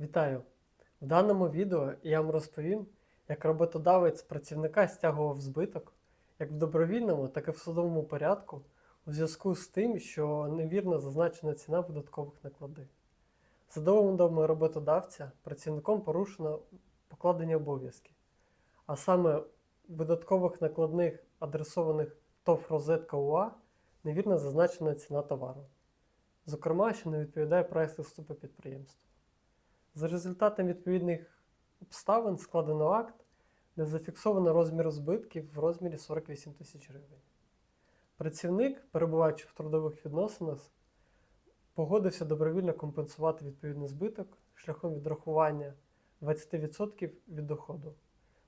Вітаю! В даному відео я вам розповім, як роботодавець працівника стягував збиток як в добровільному, так і в судовому порядку у зв'язку з тим, що невірно зазначена ціна видаткових накладних. За доводами роботодавця працівником порушено покладені обов'язки, а саме видаткових накладних, адресованих ТОВ «Розетка УА» невірно зазначена ціна товару. Зокрема, що не відповідає прайс-листу по підприємству. За результатом відповідних обставин складено акт, де зафіксовано розмір збитків в розмірі 48 тисяч гривень. Працівник, перебуваючи в трудових відносинах, погодився добровільно компенсувати відповідний збиток шляхом відрахування 20% від доходу,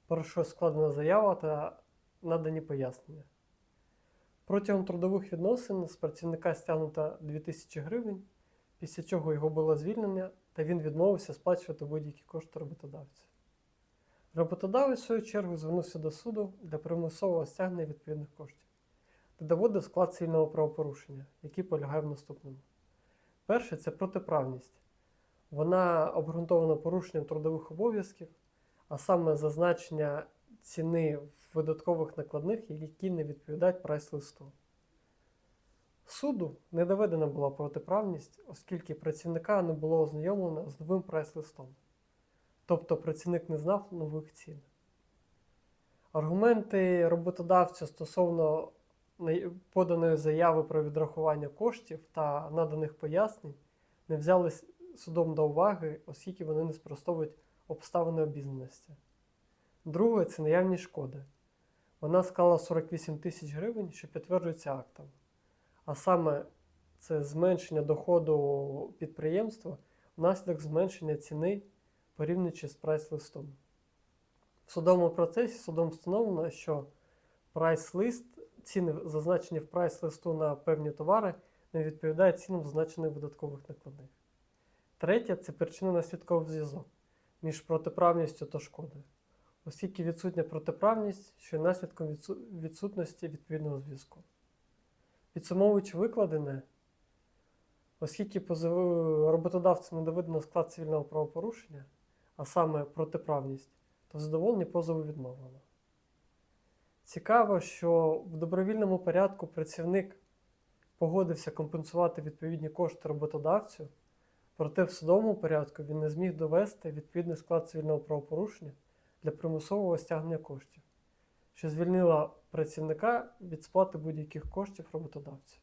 про що складена заява та надані пояснення. Протягом трудових відносин з працівника стягнуто 2000 гривень, після чого його було звільнення, та він відмовився сплачувати будь-які кошти роботодавця. Роботодавець, в свою чергу, звернувся до суду для примусового стягнення відповідних коштів та доводив склад цивільного правопорушення, який полягає в наступному. Перше це протиправність. Вона обґрунтована порушенням трудових обов'язків, а саме зазначення ціни в видаткових накладних, які не відповідають прайс-листу. Суду не доведена була протиправність, оскільки працівника не було ознайомлено з новим прайс-листом. Тобто працівник не знав нових цін. Аргументи роботодавця стосовно поданої заяви про відрахування коштів та наданих пояснень не взяли судом до уваги, оскільки вони не спростовують обставини обізнаності. Друге це наявність шкоди. Вона склала 48 тисяч гривень, що підтверджується актом. А саме це зменшення доходу підприємства внаслідок зменшення ціни порівнюючи з прайс-листом. В судовому процесі судом встановлено, що прайс-лист, ціни, зазначені в прайс-листу на певні товари, не відповідають цінам зазначених видаткових накладних. Третє це причинно-наслідковий зв'язок між протиправністю та шкодою, оскільки відсутня протиправність, що є наслідком відсутності відповідного зв'язку. Підсумовуючи викладене, оскільки роботодавцю не доведено склад цивільного правопорушення, а саме протиправність, то задоволення позову відмовлено. Цікаво, що в добровільному порядку працівник погодився компенсувати відповідні кошти роботодавцю, проте в судовому порядку він не зміг довести відповідний склад цивільного правопорушення для примусового стягнення коштів, що звільнила працівника від сплати будь-яких коштів роботодавця.